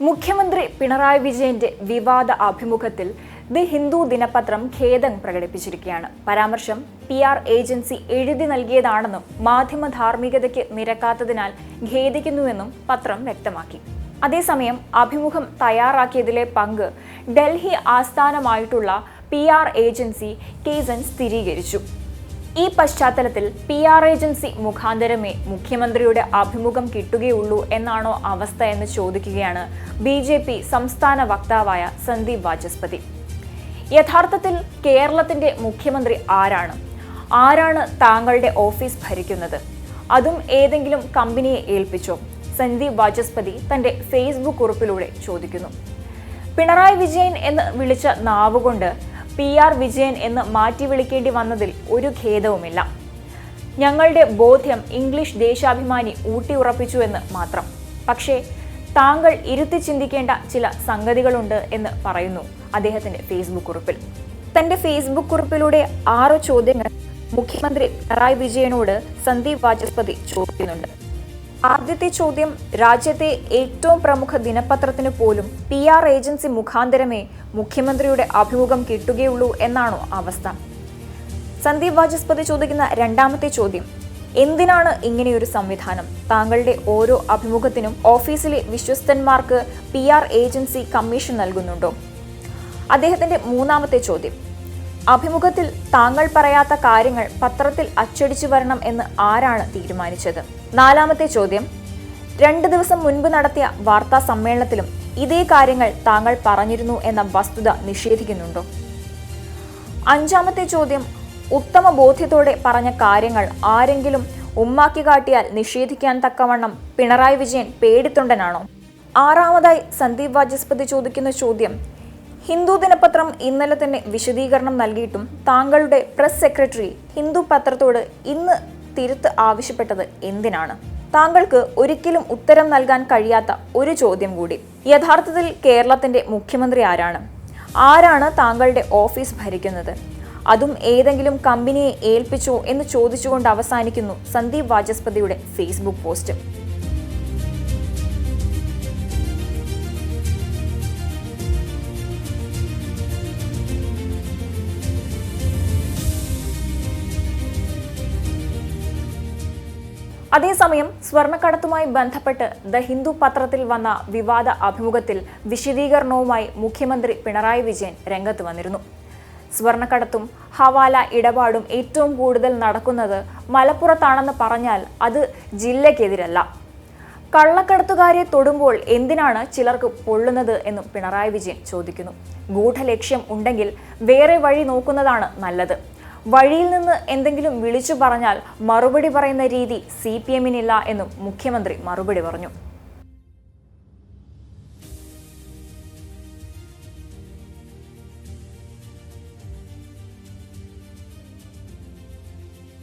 മുഖ്യമന്ത്രി പിണറായി വിജയന്റെ വിവാദ അഭിമുഖത്തിൽ ദി ഹിന്ദു ദിനപത്രം ഖേദം പ്രകടിപ്പിച്ചിരിക്കുകയാണ്. പരാമർശം പി ആർ ഏജൻസി എഴുതി നൽകിയതാണെന്നും മാധ്യമ ധാർമ്മികതയ്ക്ക് നിരക്കാത്തതിനാൽ ഖേദിക്കുന്നുവെന്നും പത്രം വ്യക്തമാക്കി. അതേസമയം അഭിമുഖം തയ്യാറാക്കിയതിലെ പങ്ക് ഡൽഹി ആസ്ഥാനമായിട്ടുള്ള പി ആർ ഏജൻസി കേസൻ സ്ഥിരീകരിച്ചു. ഈ പശ്ചാത്തലത്തിൽ പി ആർ ഏജൻസി മുഖാന്തരമേ മുഖ്യമന്ത്രിയുടെ അഭിമുഖം കിട്ടുകയുള്ളൂ എന്നാണോ അവസ്ഥ എന്ന് ചോദിക്കുകയാണ് ബി ജെ പി സംസ്ഥാന വക്താവായ സന്ദീപ് വാചസ്പതി. യഥാർത്ഥത്തിൽ കേരളത്തിന്റെ മുഖ്യമന്ത്രി ആരാണ്? ആരാണ് താങ്കളുടെ ഓഫീസ് ഭരിക്കുന്നത്? അതും ഏതെങ്കിലും കമ്പനിയെ ഏൽപ്പിച്ചോ? സന്ദീപ് വാചസ്പതി തന്റെ ഫേസ്ബുക്ക് കുറിപ്പിലൂടെ ചോദിക്കുന്നു. പിണറായി വിജയൻ എന്ന് വിളിച്ച നാവുകൊണ്ട് പി ആർ വിജയൻ എന്ന് മാറ്റി വിളിക്കേണ്ടി വന്നതിൽ ഒരു ഖേദവുമില്ല. ഞങ്ങളുടെ ബോധ്യം ഇംഗ്ലീഷ് ദേശാഭിമാനി ഊട്ടിയുറപ്പിച്ചു എന്ന് മാത്രം. പക്ഷേ താങ്കൾ ഇരുത്തി ചിന്തിക്കേണ്ട ചില സംഗതികളുണ്ട് എന്ന് പറയുന്നു അദ്ദേഹത്തിന്റെ ഫേസ്ബുക്ക് കുറിപ്പിൽ. തന്റെ ഫേസ്ബുക്ക് കുറിപ്പിലൂടെ ആറ് ചോദ്യങ്ങൾ മുഖ്യമന്ത്രി പിണറായി വിജയനോട് സന്ദീപ് വാചസ്പതി ചോദിക്കുന്നുണ്ട്. ആദ്യത്തെ ചോദ്യം രാജ്യത്തെ ഏറ്റവും പ്രമുഖ ദിനപത്രത്തിന് പോലും പി ആർ ഏജൻസി മുഖാന്തരമേ മുഖ്യമന്ത്രിയുടെ അഭിമുഖം കിട്ടുകയുള്ളൂ എന്നാണോ അവസ്ഥ? സന്ദീപ് വാചസ്പതി ചോദിക്കുന്ന രണ്ടാമത്തെ ചോദ്യം എന്തിനാണ് ഇങ്ങനെയൊരു സംവിധാനം? താങ്കളുടെ ഓരോ അഭിമുഖത്തിനും ഓഫീസിലെ വിശ്വസ്തന്മാർക്ക് പി ആർ ഏജൻസി കമ്മീഷൻ നൽകുന്നുണ്ടോ? അദ്ദേഹത്തിന്റെ മൂന്നാമത്തെ ചോദ്യം അഭിമുഖത്തിൽ താങ്കൾ പറയാത്ത കാര്യങ്ങൾ പത്രത്തിൽ അച്ചടിച്ചു വരണം എന്ന് ആരാണ് തീരുമാനിച്ചത്? നാലാമത്തെ ചോദ്യം. രണ്ട് ദിവസം മുൻപ് നടത്തിയ വാർത്താ സമ്മേളനത്തിലും ഇതേ കാര്യങ്ങൾ താങ്കൾ പറഞ്ഞിരുന്നു എന്ന വസ്തുത നിഷേധിക്കുന്നുണ്ടോ? അഞ്ചാമത്തെ ചോദ്യം. ഉത്തമ ബോധ്യത്തോടെ പറഞ്ഞ കാര്യങ്ങൾ ആരെങ്കിലും ഉമ്മാക്കി കാട്ടിയാൽ നിഷേധിക്കാൻ തക്കവണ്ണം പിണറായി വിജയൻ പേടിത്തൊണ്ടനാണോ? ആറാമതായി സന്ദീപ് വാചസ്പതി ചോദിക്കുന്ന ചോദ്യം. ഹിന്ദു ദിനപത്രം ഇന്നലെ തന്നെ വിശദീകരണം നൽകിയിട്ടും താങ്കളുടെ പ്രസ് സെക്രട്ടറി ഹിന്ദു പത്രത്തോട് ഇന്ന് തിരുത്ത് ആവശ്യപ്പെട്ടത് എന്തിനാണ്? താങ്കൾക്ക് ഒരിക്കലും ഉത്തരം നൽകാൻ കഴിയാത്ത ഒരു ചോദ്യം കൂടി. യഥാർത്ഥത്തിൽ കേരളത്തിന്റെ മുഖ്യമന്ത്രി ആരാണ്? ആരാണ് താങ്കളുടെ ഓഫീസ് ഭരിക്കുന്നത്? അതും ഏതെങ്കിലും കമ്പനിയെ ഏൽപ്പിച്ചോ എന്ന് ചോദിച്ചുകൊണ്ട് അവസാനിക്കുന്നു സന്ദീപ് വാചസ്പതിയുടെ ഫേസ്ബുക്ക് പോസ്റ്റ്. അതേസമയം സ്വർണക്കടത്തുമായി ബന്ധപ്പെട്ട് ദ ഹിന്ദു പത്രത്തിൽ വന്ന വിവാദ അഭിമുഖത്തിൽ വിശദീകരണവുമായി മുഖ്യമന്ത്രി പിണറായി വിജയൻ രംഗത്ത് വന്നിരുന്നു. സ്വർണക്കടത്തും ഹവാല ഇടപാടും ഏറ്റവും കൂടുതൽ നടക്കുന്നത് മലപ്പുറത്താണെന്ന് പറഞ്ഞാൽ അത് ജില്ലയ്ക്കെതിരല്ല. കള്ളക്കടത്തുകാരെ തൊടുമ്പോൾ എന്തിനാണ് ചിലർക്ക് പൊള്ളുന്നത് എന്നും പിണറായി വിജയൻ ചോദിക്കുന്നു. ഗൂഢലക്ഷ്യം ഉണ്ടെങ്കിൽ വേറെ വഴി നോക്കുന്നതാണ് നല്ലത്. വഴിയിൽ നിന്ന് എന്തെങ്കിലും വിളിച്ചു പറഞ്ഞാൽ മറുപടി പറയുന്ന രീതി സി പി എമ്മിനില്ല എന്നും മുഖ്യമന്ത്രി മറുപടി പറഞ്ഞു.